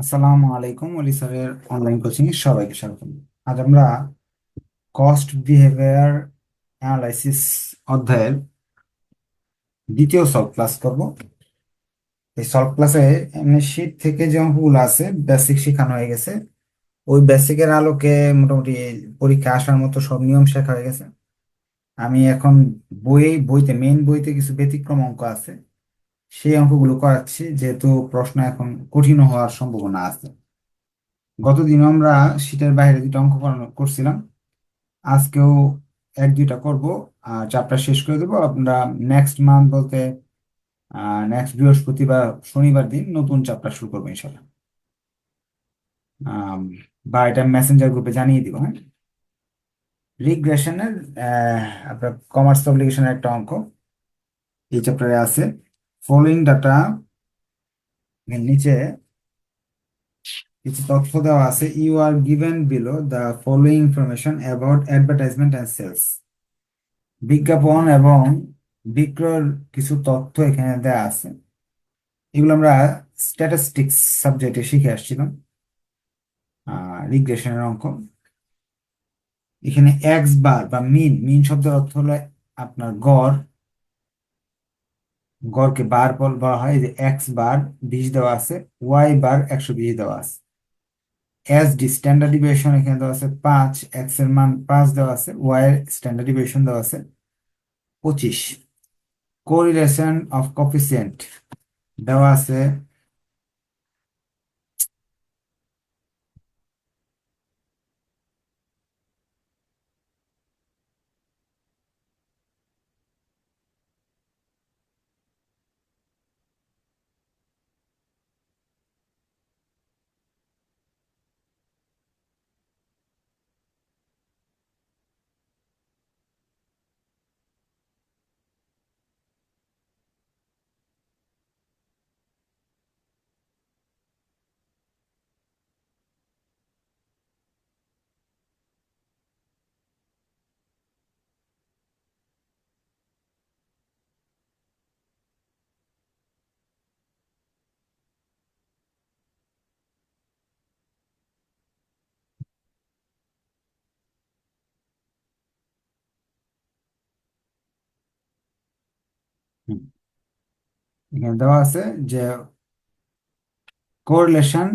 আসসালামু আলাইকুম অলি স্যারের অনলাইন কোচিং এ সবাইকে স্বাগতম আজ আমরা কস্ট বিহেভিয়ার অ্যানালাইসিস অধ্যায়ের দ্বিতীয় সলভ ক্লাস করব। এই সলভ ক্লাসে এমনি শীট থেকে যে অঙ্কগুলো আছে বেসিক শেখানো হয়ে গেছে। ওই বেসিকের আলোকে মোটামুটি পরীক্ষা আসার মতো সব নিয়ম শেখা হয়ে গেছে। আমি এখন বইয়ে, বইতে মেইন বইতে কিছু ব্যতিক্রম অঙ্ক আছে। সেই অঙ্কগুলো করাচ্ছি, যেহেতু প্রশ্ন এখন কঠিন হওয়ার সম্ভাবনা আছে। গতদিন আমরা শীটের বাইরে দুটো অঙ্ক করছিলাম। আজকেও এক দুইটা করব, আর চ্যাপ্টার শেষ করে দেবো। আমরা নেক্সট মান্থ বলতে নেক্সট বৃহস্পতিবার, শনিবার দিন নতুন চ্যাপ্টার শুরু করব ইনশাল্লাহ বা এটা মেসেঞ্জার গ্রুপে জানিয়ে দিব হ্যাঁ? রিগ্রেশনের আপনার কমার্স পাবলিকেশনের একটা অঙ্ক এই চ্যাপ্টারে আছে। ফলোইং ডাটা নিচে কিছু তথ্য দেওয়া আছে। You are given below the following information about advertisement and sales বিজ্ঞাপন এবং বিক্রয়ের কিছু তথ্য এখানে দেওয়া আছে। এগুলো আমরা স্ট্যাটিস্টিক্স সাবজেক্টে শিখে আসছিলাম। রিগ্রেশনের অঙ্ক। এখানে এক্স বার বা মিন মিন শব্দের অর্থ হলো আপনার গড়। গড়কে বার বল বলা হয় যে এক্স বার বিশ দেওয়া আছে ওয়াই বার একশো বিশ দেওয়া আছে। এস ডি স্ট্যান্ডার্ড ডিভিয়েশন এখানে দেওয়া আছে পাঁচ এক্সের মান পাঁচ দেওয়া আছে ওয়াই এর স্ট্যান্ডার্ড ডিভিয়েশন দেওয়া আছে পঁচিশ। কোরিলেশন অফ কফিসিয়েন্ট দেওয়া আছে এখানে দেওয়া আছে যে কোরিলেশন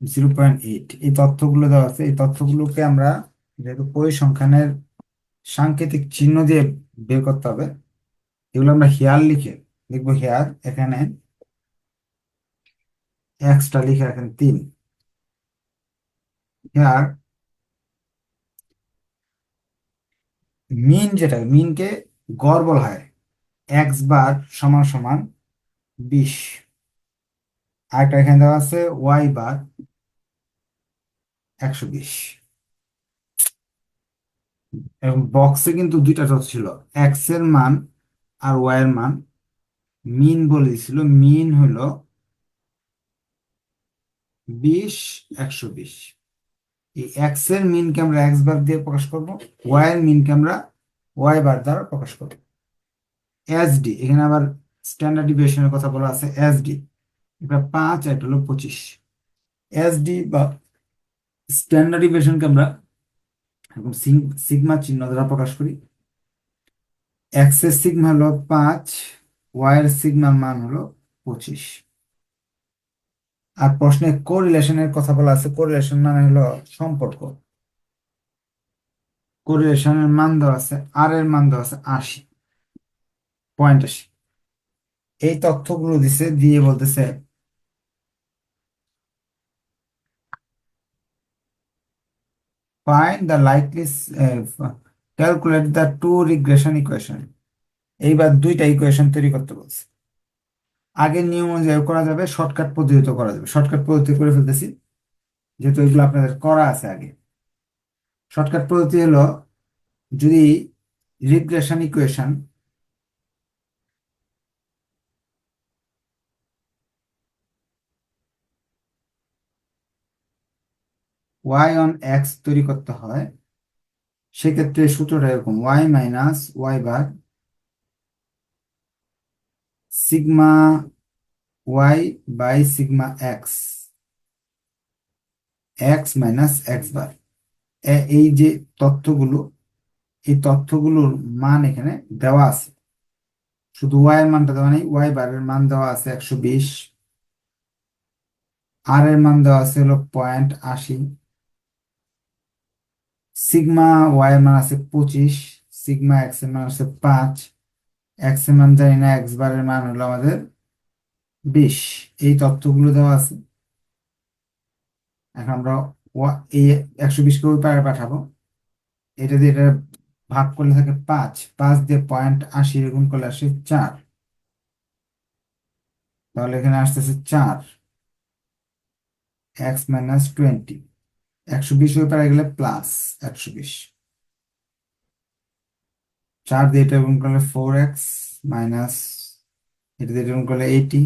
জিরো পয়েন্ট এইট এই তথ্যগুলো দেওয়া আছে। এই তথ্যগুলোকে আমরা যেহেতু পরিসংখ্যানের সাংকেতিক চিহ্ন দিয়ে বের করতে হবে, এগুলো আমরা হেয়ার লিখে লিখব হেয়ার এখানে এক্সট্রা লিখে রাখেন তিন। হেয়ার মিন যেটা মিনকে গড় বলা হয়। এক্স বার সমান সমান বিশ। আরেকটা এখানে দেওয়া আছে, ওয়াই বার একশো বিশ। এবং বক্সে কিন্তু দুইটা তথ্য ছিল, এক্সের মান আর ওয়াই এর মান, মিন বলে দিছিল মিন হলো বিশ, একশো বিশ। এই এক্সের মিনকে আমরা এক্স বার দিয়ে প্রকাশ করব, ওয়াই এর মিনকে আমরা ওয়াই বার দ্বারা প্রকাশ করব। এস ডি এখানে আবার স্ট্যান্ডার্ড ডিভিয়েশনের কথা বলা আছে এস ডি এটা পাঁচ এটা হলো পঁচিশ। এসডি বা স্ট্যান্ডার্ড ডিভিয়েশনকে আমরা এখন সিগমা চিহ্ন দ্বারা প্রকাশ করি। এক্সের সিগমা হলো পাঁচ ওয়াই এর সিগমার মান হলো পঁচিশ। আর প্রশ্নে কোরিলেশনের কথা বলা আছে কোরিলেশন মানে হলো সম্পর্ক। কোরিলেশনের মান দেওয়া আছে আর এর মান দেওয়া আছে আশি। পয়েন্ট এই তথ্যগুলো দিছে দিয়ে বলতেছে find the likely uh, calculate two regression equation. এইবার দুইটা ইকুয়েশন তৈরি করতে বলছে। আগের নিয়ম অনুযায়ী করা যাবে শর্টকাট পদ্ধতিতে করা যাবে। শর্টকাট পদ্ধতি করে ফেলতেছি যেহেতু এগুলো আপনাদের করা আছে আগে। শর্টকাট পদ্ধতি হলো যদি regression equation Y on X তৈরি করতে হয়, সেক্ষেত্রে সূত্রটা এরকম Y minus Y bar sigma Y by sigma X X minus X bar এই যে তথ্যগুলো, এই তথ্যগুলোর মান এখানে দেওয়া আছে। শুধু ওয়াই এর মানটা দেওয়া নেই ওয়াই বারের মান দেওয়া আছে একশো বিশ আর এর মান দেওয়া আছে হলো পয়েন্ট আশি সিগমা, ওয়াই এর মান আছে পঁচিশ, সিগমা, এক্সের মান আছে পাঁচ, এক্সের মান জানি না, এক্স বারের মান হলো আমাদের বিশ। এই তথ্যগুলো দেওয়া আছে। এখন আমরা এই একশো বিশকে ওই পারে পাঠাবো। এটা দিয়ে এটা ভাগ করলে থাকে পাঁচ। পাঁচ দিয়ে পয়েন্ট আশি গুণ করলে আসে চার। তাহলে এখানে আসতেছে চার। X minus twenty. একশো বিশ ওই পারে গেলে প্লাস একশো বিশ। চার দিয়ে এটা গুণ করলে ফোর এক্স মাইনাস এটা দিয়ে গুণ করলে এইটি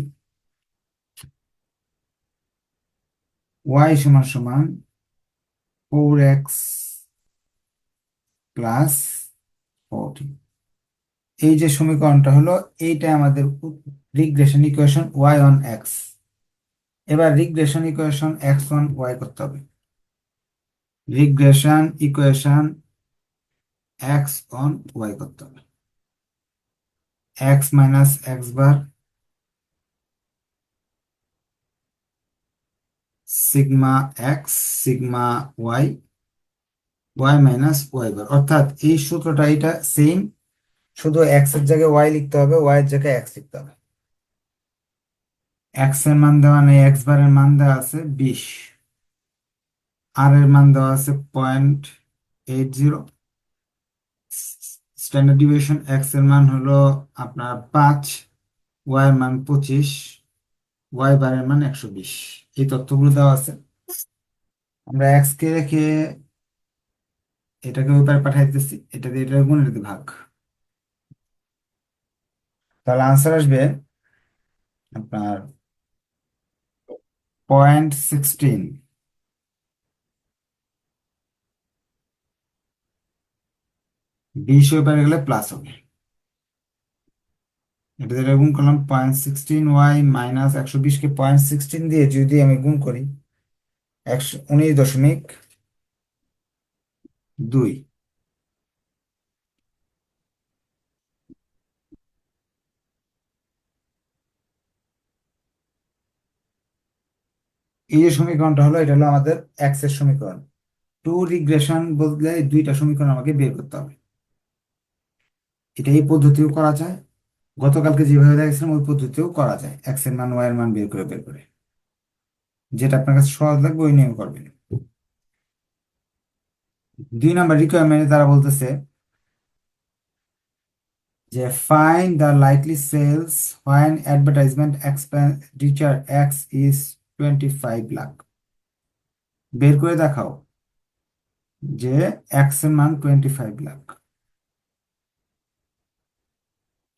ওয়াই সমান সমান ফোর এক্স প্লাস ফোরটি এই যে সমীকরণটা হলো এইটা আমাদের regression equation Y on X এবার regression equation X on Y করতে হবে। Regression equation X on Y করতে হবে। X minus X bar sigma X sigma Y Y minus Y bar. অর্থাৎ এই সূত্রটা এটা সেম শুধু এক্সের জায়গায় ওয়াই লিখতে হবে, ওয়াই এর জায়গায় এক্স লিখতে হবে। এক্সের মান দেওয়া নেই, এক্স বারের মান দেওয়া আছে বিশ। আর এর মান দেওয়া আছে point eight zero standard deviation এক্সের মান হলো আপনার পাঁচ ওয়াই এর মান পঁচিশ ওয়াই বারের মান একশো বিশ। এই তথ্যগুলো দেওয়া আছে। আমরা এক্স কে রেখে এটাকে পারে পাঠাই দিতেছি এটা দিয়ে এটা গুণ এটা ভাগ। তাহলে আনসার আসবে আপনার পয়েন্ট সিক্সটিন বিশ ওই পারে গেলে প্লাস হবে। এটা দিয়ে গুণ করলাম পয়েন্ট সিক্সটিন ওয়াই মাইনাস একশো বিশকে পয়েন্ট সিক্সটিন দিয়ে যদি আমি গুণ করি, একশো উনিশ দশমিক দুই। এই যে সমীকরণটা হলো, এটা হলো আমাদের এক্সের সমীকরণ। টু রিগ্রেশন বলতে দুইটা সমীকরণ আমাকে বের করতে হবে। এটা এই পদ্ধতিও করা যায়। গতকালকে যেভাবে দেখেছিলাম ওই পদ্ধতিও করা যায়। এক্সের মান ওয়াই এর মান বের করে বের করে। যেটা আপনার কাছে সহজ লাগবে, ওই নিয়ম করবেন। দুই নাম্বার রিকোয়ারমেন্টে তারা বলতেছে যে fine the likely sales when advertisement expenditure X is twenty five lakh বের করে দেখাও যে এক্সের মান টোয়েন্টি ফাইভ লাখ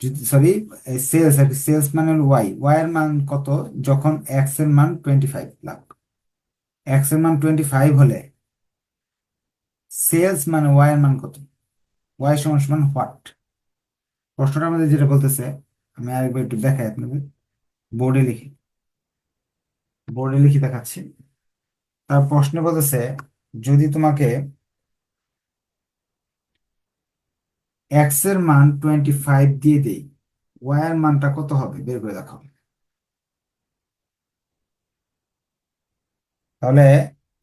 যদি সরি সেলস আর সেলস মানে ওয়াই ওয়াই এর মান কত? যখন এক্সের মান টোয়েন্টি ফাইভ লাখ। এক্সের মান টোয়েন্টি ফাইভ হলে সেলস মানে ওয়াই এর মান কত? ওয়াই সমান সমান হোয়াট প্রশ্নটা আমাদের যেটা বলতেছে, আমি আরেকবার একটু দেখাই আপনাদের। বোর্ডে লিখি। বোর্ডে লিখি দেখাচ্ছি। তার প্রশ্নে বলতেছে, যদি তোমাকে এক্সের মান টোয়েন্টি ফাইভ দিয়ে দেই ওয়াই এর মানটা কত হবে? বের করে দেখাও। তাহলে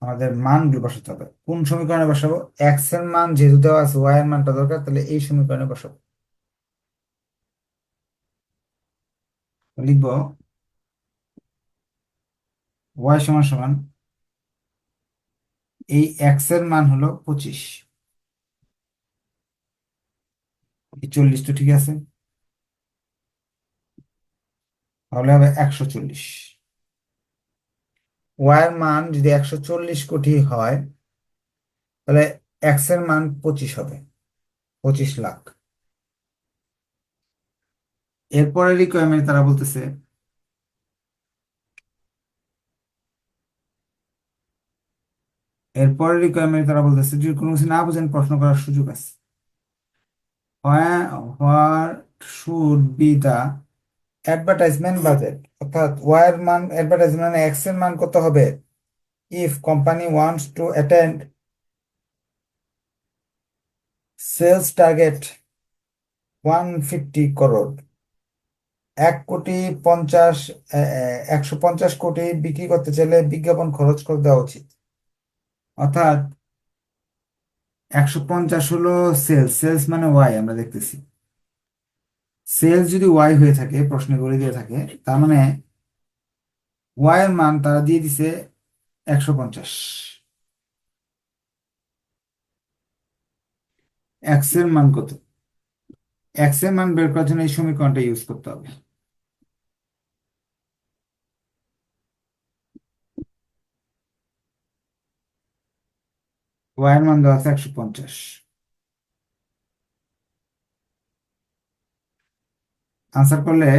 আমাদের মানগুলো বসাতে হবে। কোন সমীকরণে বসাবো? এক্সের মান যেহেতু দেওয়া আছে ওয়াই এর মানটা দরকার, তাহলে এই সমীকরণে বসাবো। লিখব ওয়াই সমান সমান এই এক্সের মান হলো পঁচিশ এই চল্লিশ তো ঠিক আছে। তাহলে হবে একশো চল্লিশ। ওয়াই এর মান যদি একশো চল্লিশ কোটি হয়, তাহলে এক্সের মান পঁচিশ হবে, পঁচিশ লাখ। এরপরে রিকোয়ারমেন্ট তারা বলতেছে, এরপরে রিকোয়ারমেন্ট তারা বলতেছে, যদি কোনো কিছু না বুঝেন, প্রশ্ন করার সুযোগ আছে। What should be the advertisement budget অর্থাৎ ওয়ার মান অ্যাডভার্টাইজমেন্ট এক্সের মান কত হবে? If company wants to attend sales target 150 crore, এক কোটি পঞ্চাশ একশো পঞ্চাশ কোটি বিক্রি করতে চাইলে বিজ্ঞাপন খরচ করে দেওয়া উচিত। অর্থাৎ একশো পঞ্চাশ হলো সেলস সেলস মানে ওয়াই আমরা দেখতেছি। সেলস যদি ওয়াই হয়ে থাকে, প্রশ্নে বলে দিয়ে থাকে, তার মানে ওয়াই এর মান তারা দিয়ে দিছে একশো পঞ্চাশ। এক্সের মান কত? এক্সের মান বের করার জন্য এই সমীকরণটা ইউজ করতে হবে। ওয়াই এর মান দেওয়া আছে একশো পঞ্চাশ। আনসার করলে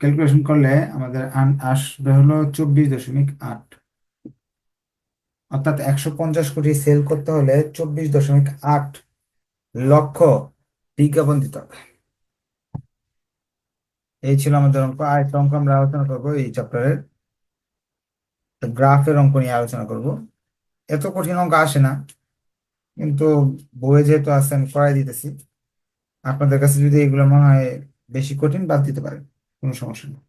ক্যালকুলেশন করলে আমাদের আসবে হলো চব্বিশ দশমিক আট। অর্থাৎ একশো পঞ্চাশ কোটি সেল করতে হলে চব্বিশ দশমিক আট লক্ষ বিজ্ঞাপন দিতে হবে। এই ছিল আমাদের অঙ্ক। আর অঙ্ক আমরা আলোচনা করব, এই চ্যাপ্টারের গ্রাফের অঙ্ক নিয়ে আলোচনা করব। এত কঠিন অঙ্ক আসে না, কিন্তু বইয়ে যেহেতু আছে, আমি করাই দিতেছি। আপনাদের কাছে যদি এগুলো মনে হয় বেশি কঠিন, বাদ দিতে পারেন, কোনো সমস্যা নেই।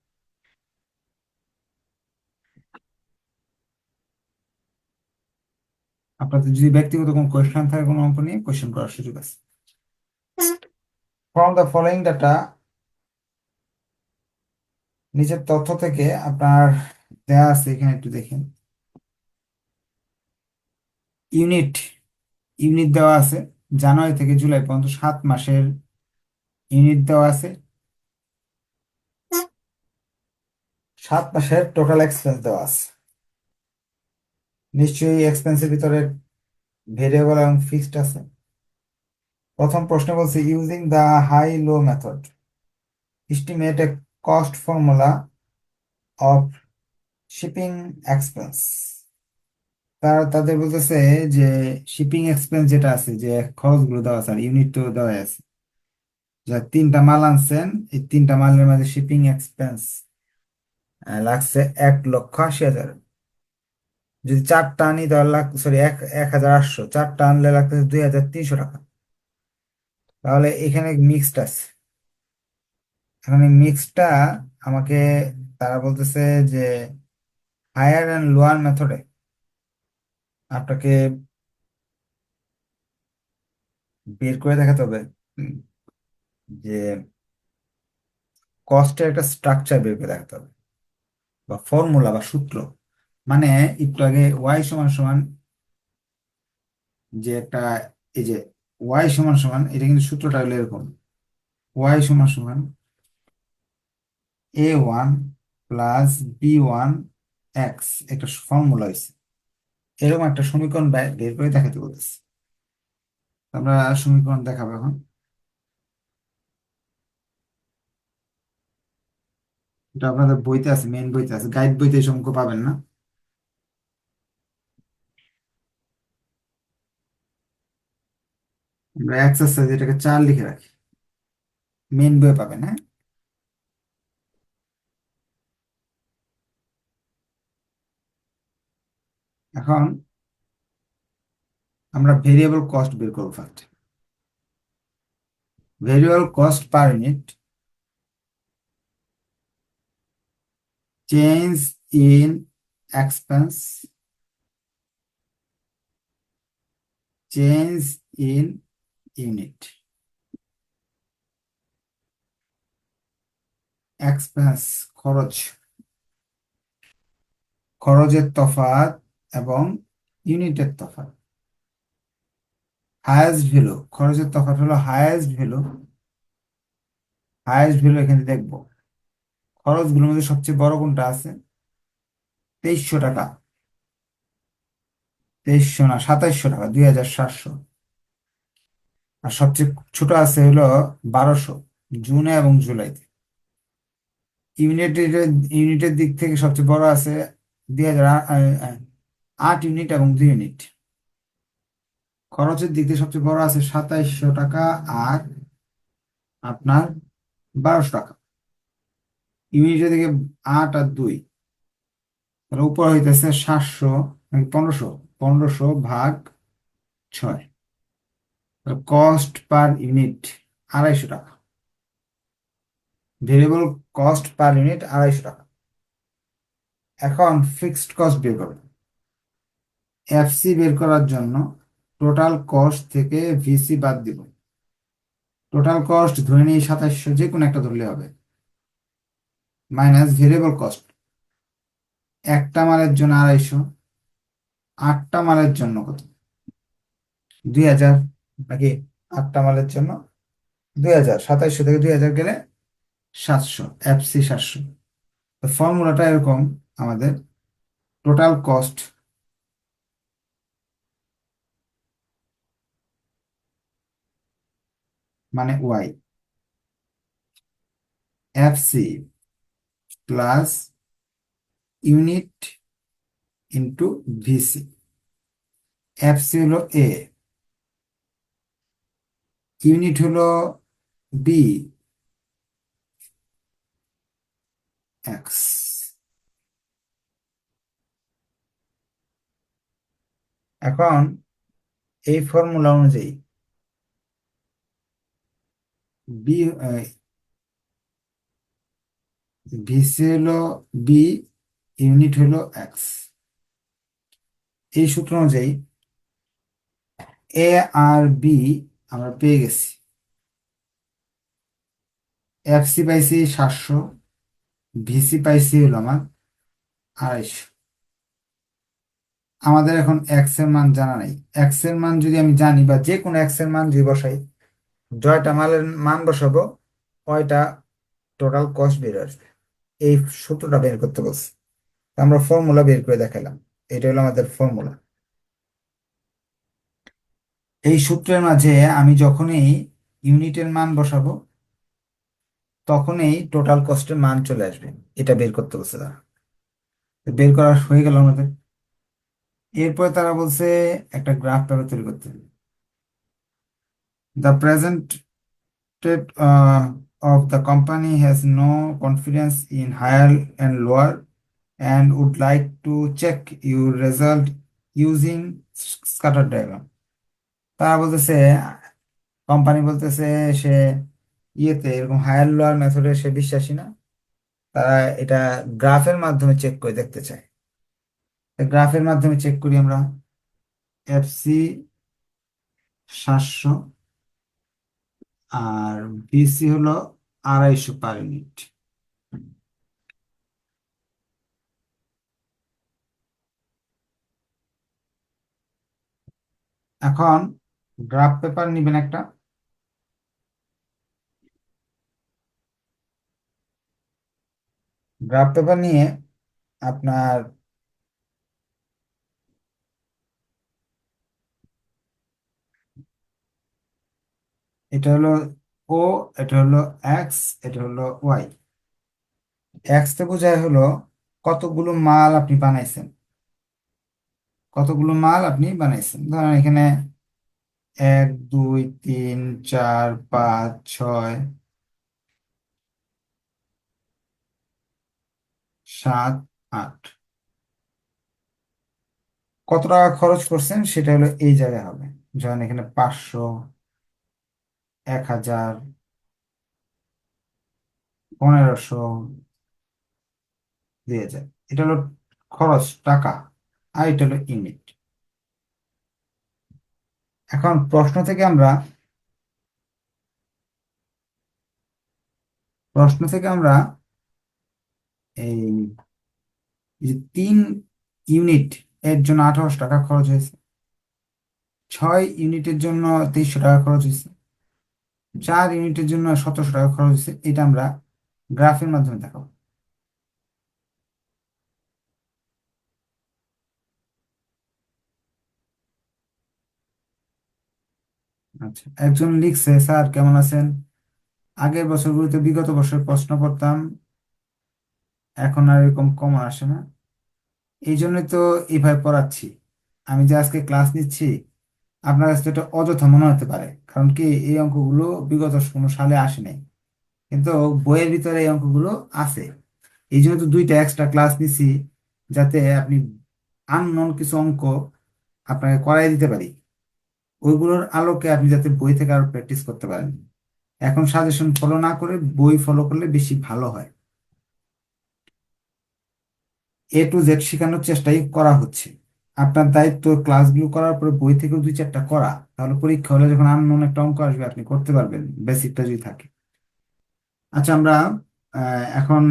আপনাদের যদি ব্যক্তিগত কোনো কোয়েশ্চেন থাকে, কোনো অঙ্ক নিয়ে কোয়েশ্চেন করার সুযোগ আছে। ফ্রম দ্য ফলোয়িং ডাটা নিচের তথ্য থেকে আপনার দেয়া আছে, এখানে একটু দেখেন। ইউনিট ইউনিট দেওয়া আছে, জানুয়ারি থেকে জুলাই পর্যন্ত সাত মাসের ইউনিট দেওয়া আছে। সাত মাসের টোটাল এক্সপেন্স দেওয়া আছে। নিশ্চয়ই এক্সপেন্সের ভিতরে ভেরিয়েবল এবং ফিক্সড আছে। প্রথম প্রশ্ন বলছে using the high low method estimate a cost formula of shipping expense তার, তাদের বলতেছে যে শিপিং এক্সপেন্স যেটা আছে, যে খরচগুলো দেওয়া আছে, আর ইউনিট তো দেওয়া আছে। যা তিনটা মাল আনছেন, এই তিনটা মালের মাঝে শিপিং এক্সপেন্স লাগছে এক লক্ষ আশি হাজার। যদি চারটা আনি, তাহলে লাগ সরি এক এক হাজার আটশো। চারটা আনলে লাগতেছে দুই হাজার তিনশো টাকা। তাহলে এখানে মিক্সড আছে। এখানে মিক্সডটা আমাকে, তারা বলতেছে যে হায়ার অ্যান্ড লোয়ার মেথডে আপনাকে বের করে দেখাতে হবে যে কস্টের একটা স্ট্রাকচার বের করে দেখাতে হবে, বা ফর্মুলা, বা সূত্র। মানে একটু আগে ওয়াই সমান সমান যে একটা, এই যে ওয়াই সমান সমান, এটা কিন্তু সূত্রটা হলো এরকম। ওয়াই সমান সমান A one plus B one X, একটা ফর্মুলা হয়েছে এরকম একটা সমীকরণ বের করে দেখাতে বলতেছে। আমরা সমীকরণ দেখাবো এখন। এটা আপনাদের বইতে আছে মেন বইতে আছে। গাইড বইতে এই অঙ্ক পাবেন না। আমরা এক্সারসাইজ এটাকে চার লিখে রাখি। মেন বইয়ে পাবেন হ্যাঁ? এখন আমরা ভেরিয়েবল কস্ট বের করব first variable cost per unit change in expense change in unit expense খরচ, খরচের তফাৎ এবং ইউনিটের তফাৎ। হায়েস্ট ভ্যালু খরচের তফাৎ হলো হায়েস্ট ভ্যালু হায়েস্ট ভ্যালু এখানে দেখব। খরচগুলোর মধ্যে সবচেয়ে বড় কোনটা আছে? তেইশশো টাকা। তেইশশো না, সাতাইশশো টাকা, দুই হাজার সাতশো। আর সবচেয়ে ছোট আছে হলো বারোশো, জুনে এবং জুলাইতে। ইউনিটের ইউনিটের দিক থেকে সবচেয়ে বড় আছে দুই হাজার আট ইউনিট এবং দুই ইউনিট খরচের দিক দিয়ে সবচেয়ে বড় আছে সাতাইশশো টাকা আর আপনার বারোশো টাকা। ইউনিটের দিকে আট আর দুই। তাহলে উপর হইতেছে সাতশো পনেরোশো। পনেরোশো ভাগ ছয়। কস্ট পার ইউনিট আড়াইশো টাকা। ভেরিয়েবল কস্ট পার ইউনিট আড়াইশো টাকা। এখন ফিক্সড কস্ট বের করবেন। এফসি বের করার জন্য টোটাল কস্ট থেকে ভিসি বাদ দিব। টোটাল কস্ট ধরে নিই সাতাশশো যে কোনো একটা ধরলে হবে। মাইনাস ভেরিয়েবল কস্ট একটা মালের জন্য আড়াইশো, আটটা মালের জন্য কত? দুই হাজার নাকি আটটা মালের জন্য? দুই হাজার সাতাইশশো থেকে দুই হাজার গেলে সাতশো এফসি সাতশো। ফর্মুলাটা এরকম আমাদের। টোটাল কস্ট মানে Y. F C plus unit into VC F C হলো এ ইউনিট হলো বি এক্স এখন এই ফর্মুলা অনুযায়ী বি ভিসি হলো বি ইউনিট হলো এক্স এই সূত্র অনুযায়ী এ আর বি আমরা পেয়ে গেছি। এফসি পাইছি সাতশো ভিসি পাইছি হলো আমার আড়াইশো। আমাদের এখন এক্সের মান জানা নাই। এক্সের মান যদি আমি জানি বা যে কোনো এক্সের মান যদি বসাই জয়টা মালের মান বসাবো ওইটা টোটাল কস্ট বের আসবে। এই সূত্রটা বের করতে বলছি। আমরা ফর্মুলা বের করে দেখালাম। এটা হলো আমাদের ফর্মুলা এই সূত্রের মাঝে আমি যখনই ইউনিটের মান বসাবো, তখনই টোটাল কস্টের মান চলে আসবে। এটা বের করতে বলছে তারা। বের করা হয়ে গেল আমাদের। এরপরে তারা বলছে একটা গ্রাফ পেপার তৈরি করতে। The present of the company has no confidence in higher and lower and would like to check your result using scatter diagram তারা বলতেছে কোম্পানি বলতেছে সে ইয়েতে এরকম হায়ার লোয়ার মেথডে সে বিশ্বাসী না তারা এটা গ্রাফের মাধ্যমে চেক করে দেখতে চায় গ্রাফের মাধ্যমে চেক করি আমরা এফসি সাতশো আর বিসি হলো আড়াইশো পার ইউনিট এখন গ্রাফ পেপার নিবেন একটা। গ্রাফ পেপার নিয়ে আপনার এটা হলো ও এটা হলো এক্স এটা হলো ওয়াই এক্স তে বোঝায় হলো কতগুলো মাল আপনি বানাইছেন। কতগুলো মাল আপনি বানাইছেন। ধরেন এখানে এক, দুই, তিন, চার, পাঁচ, ছয়, সাত, আট। কত টাকা খরচ করছেন সেটা হলো এই জায়গায় হবে। যেমন এখানে পাঁচশো এক হাজার পনেরোশো দুই হাজার এটা হলো খরচ টাকা, আর এটা হলো ইউনিট। এখন প্রশ্ন থেকে আমরা, প্রশ্ন থেকে আমরা এই তিন ইউনিট এর জন্য আঠারোশো টাকা খরচ হয়েছে, ছয় ইউনিটের জন্য তেইশশো টাকা খরচ হয়েছে চার ইউনিটের জন্য সতেরোশো টাকা খরচ হয়েছে, এটা আমরা গ্রাফের মাধ্যমে দেখাবো। আচ্ছা একজন লিখছে, স্যার, কেমন আছেন? আগের বছরগুলোতে বিগত বছর প্রশ্ন করতাম, এখন আর এরকম কম আসে না। এই জন্যই তো এইভাবে পড়াচ্ছি। আমি যে আজকে ক্লাস নিচ্ছি আপনার কাছে এটা অযথা মনে হতে পারে। কারণ কি এই অঙ্কগুলো বিগত কোনো সালে আসে নাই। কিন্তু বইয়ের ভিতরে এই অঙ্কগুলো আছে। এই জন্য তো দুইটা এক্সট্রা ক্লাস নিছি যাতে আপনি আননোন কিছু অঙ্ক আপনাকে করাই দিতে পারি। ওইগুলোর আলোকে আপনি যাতে বই থেকে আরও প্র্যাকটিস করতে পারেন। এখন সাজেশন ফলো না করে বই ফলো করলে বেশি ভালো হয়। এ টু জেড শেখানোর চেষ্টাই করা হচ্ছে। আপনার দায়িত্ব ক্লাসগুলো করার পরে বই থেকেও দুই চারটা করা, তাহলে পরীক্ষা হলে যখন আননোন একটা অঙ্ক আসবে, আপনি করতে পারবেন বেসিকটা যদি থাকে। আচ্ছা আমরা এখন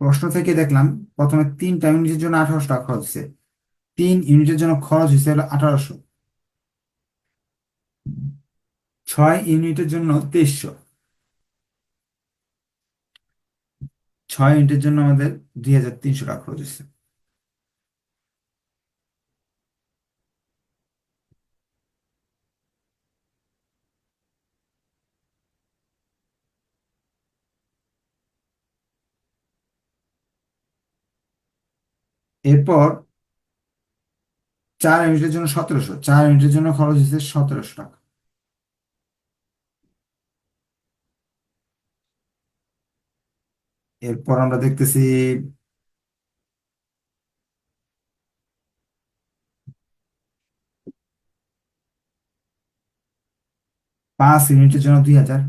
প্রশ্ন থেকে দেখলাম, প্রথমে তিনটা ইউনিটের জন্য আঠারোশো টাকা খরচ হয়েছে। তিন ইউনিটের জন্য খরচ হয়েছে হলো আঠারোশো। ছয় ইউনিটের জন্য তেইশশো। ছয় ইউনিটের জন্য আমাদের দুই হাজার তিনশো টাকা খরচ হয়েছে। এরপর চার ইউনিটের জন্য সতেরোশো। চার ইউনিটের জন্য খরচ হয়েছে সতেরোশো টাকা। এরপর আমরা দেখতেছি পাঁচ ইউনিটের জন্য দুই হাজার।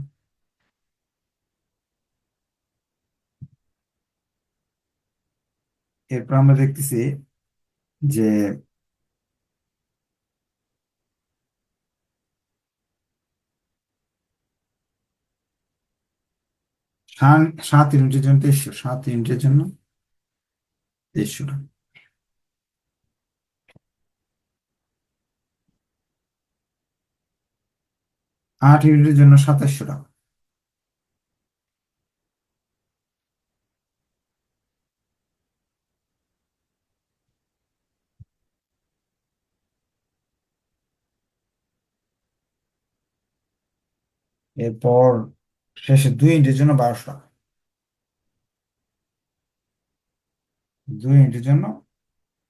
এরপর আমরা দেখতেছি যে সাত ইউনিটের জন্য তেইশশো, সাত ইউনিটের জন্য তেইশশো টাকা। আট ইউনিটের জন্য সাতাশশো টাকা। এরপর শেষে দুই ইউনিটের জন্য বারোশো টাকা। দুই ইউনিটের জন্য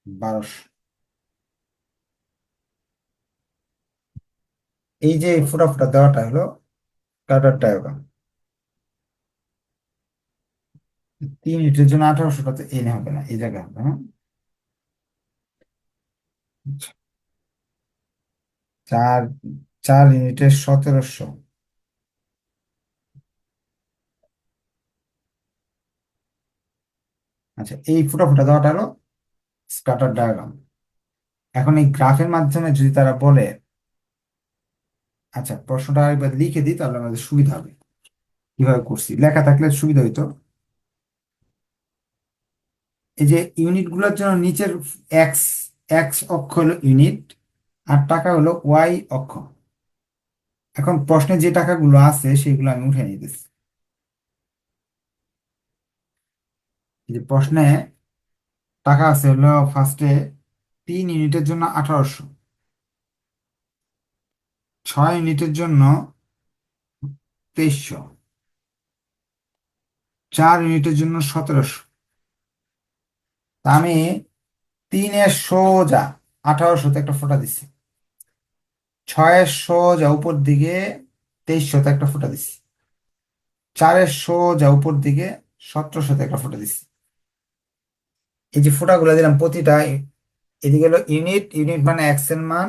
বারোশো। এই যে ফোটা ফোটা দেওয়াটা হলো কাটার ডায়াগ্রাম। তিন ইউনিটের জন্য আঠারোশো টাকা এনে হবে না, এই জায়গায় হবে হ্যাঁ? আচ্ছা। চার চার ইউনিটের সতেরোশো। আচ্ছা এই ফোটা ফোটা দেওয়াটা হলো স্ক্যাটার ডায়াগ্রাম এখন এই গ্রাফের মাধ্যমে যদি তারা বলে আচ্ছা প্রশ্নটা একবার লিখে দিই, তাহলে আমাদের সুবিধা হবে। কীভাবে করছি? লেখা থাকলে সুবিধা হইতো। এই যে ইউনিটগুলোর জন্য নিচের এক্স এক্স অক্ষ হলো ইউনিট আর টাকা হলো ওয়াই অক্ষ। এখন প্রশ্নে যে টাকাগুলো আছে, সেগুলো আমি উঠে নিতেছি এই যে প্রশ্নে টাকা আছে হলো ফার্স্টে তিন ইউনিটের জন্য আঠারোশো। ছয় ইউনিটের জন্য তেইশশো। চার ইউনিটের জন্য সতেরোশো। আমি তিনের সোজা আঠারোশোতে একটা ফোটা দিচ্ছি ছয়ের সোজা উপর দিকে তেইশশোতে একটা ফোটা দিচ্ছি চারের সোজা উপর দিকে সতেরোশোতে একটা ফোঁটা দিচ্ছি এই যে ফোঁটাগুলো দিলাম প্রতিটা, এদিকে হলো ইউনিট ইউনিট মানে এক্সের মান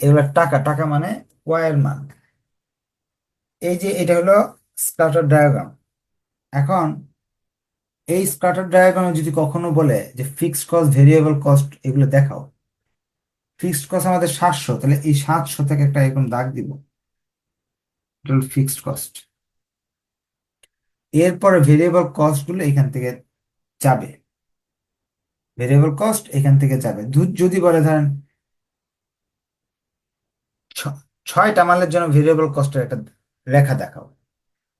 এগুলো টাকা টাকা মানে ওয়াই এর মান। এই যে এটা হলো স্ক্যাটার ডায়াগ্রাম এখন এই স্ক্যাটার ডায়াগ্রামে যদি কখনো বলে যে ফিক্সড কস্ট ভেরিয়েবল কস্ট এগুলো দেখাও। ফিক্সড কস্ট আমাদের সাতশো, তাহলে এই সাতশো থেকে একটা এরকম দাগ দিব। এটা ফিক্সড কস্ট এরপরে ভেরিয়েবল কস্টগুলো এখান থেকে যাবে। ভেরিয়েবল কস্ট এখান থেকে যাবে। দুধ যদি বলে ধরেন ছয়টা মালের জন্য ভেরিয়েবল কস্টের একটা রেখা দেখাও।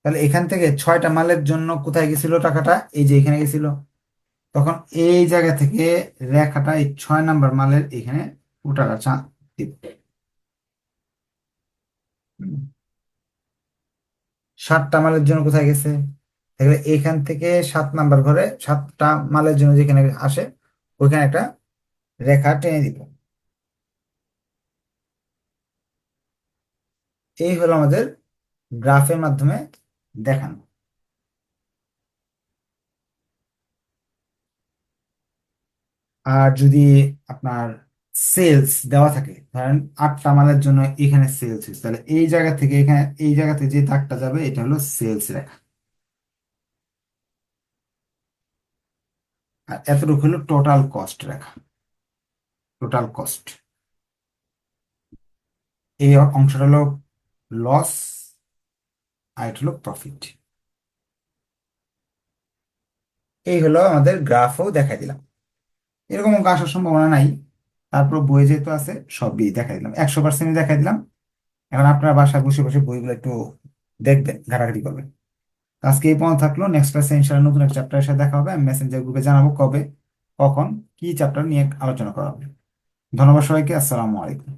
তাহলে এখান থেকে ছয়টা মালের জন্য কোথায় গেছিল টাকাটা? এই যে এখানে গেছিল। তখন এই জায়গা থেকে রেখাটা এই ছয় নাম্বার মালের এখানে ওটাটা চা দিব। সাতটা মালের জন্য কোথায় গেছে? এখান থেকে সাত নাম্বার ঘরে সাতটা মালের জন্য যেখানে আসে ওইখানে একটা রেখা টেনে দিব। এই হলো আমাদের গ্রাফের মাধ্যমে দেখানো। আর যদি আপনার সেলস দেওয়া থাকে, ধরেন আটটা মালের জন্য এখানে সেলস তাহলে এই জায়গা থেকে এখানে, এই জায়গাতে যে দাগটা যাবে, এটা হলো সেলস রেখা। আর এতটুকু হলো টোটাল কস্ট রেখা। টোটাল কস্ট এই অংশটা হলো লস আর এটা হলো প্রফিট এই হলো আমাদের গ্রাফও দেখাই দিলাম। এরকম অঙ্ক আসার সম্ভাবনা নাই। তারপর বই যেহেতু আছে, সবই দেখাই দিলাম। একশো পার্সেন্ট দেখাই দিলাম। এখন আপনার বাসায় বসে বসে বইগুলো একটু দেখবেন, ঘাটাঘাটি করবেন। আজকে এই পর্যন্ত থাকল। নেক্সট ক্লাসে ইনশাআল্লাহ নতুন একটা চ্যাপ্টারের সাথে দেখা হবে। আমি মেসেঞ্জার গ্রুপে জানাব কবে, কখন, কি চ্যাপ্টার নিয়ে আলোচনা করা হবে। ধন্যবাদ সবাইকে। আসসালামু আলাইকুম।